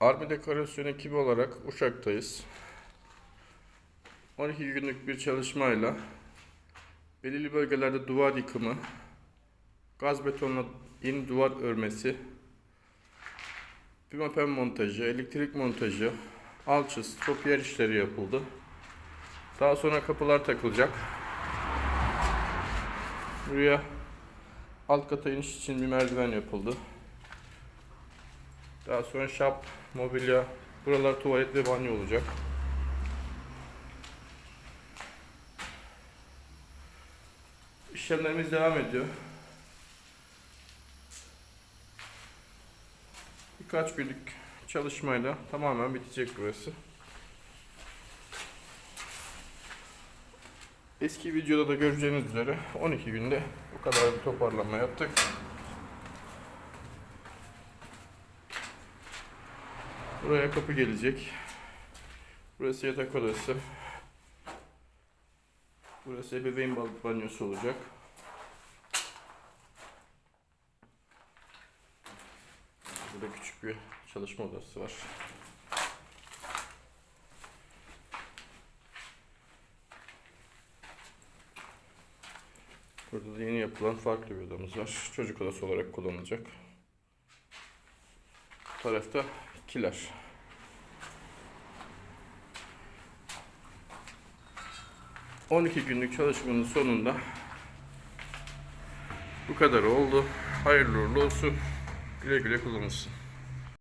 Army Dekorasyon ekibi olarak Uşak'tayız. 12 günlük bir çalışmayla belirli bölgelerde duvar yıkımı, gaz betonla yeni duvar örmesi, pimapen montajı, elektrik montajı, alçı, stropiyer işleri yapıldı. Daha sonra kapılar takılacak. Buraya alt kata iniş için bir merdiven yapıldı. Daha sonra şap, mobilya, buralar tuvalet ve banyo olacak. İşlemlerimiz devam ediyor. Birkaç günlük çalışmayla tamamen bitecek burası. Eski videoda da göreceğiniz üzere 12 günde bu kadar bir toparlanma yaptık. Buraya kapı gelecek. Burası yatak odası. Burası ebeveyn ba- banyosu olacak. Burada küçük bir çalışma odası var. Burada da yeni yapılan farklı bir odamız var. Çocuk odası olarak kullanılacak. Bu tarafta kiler. ...12 günlük çalışmanın sonunda... ...bu kadar oldu. Hayırlı uğurlu olsun. Güle güle kullanılsın.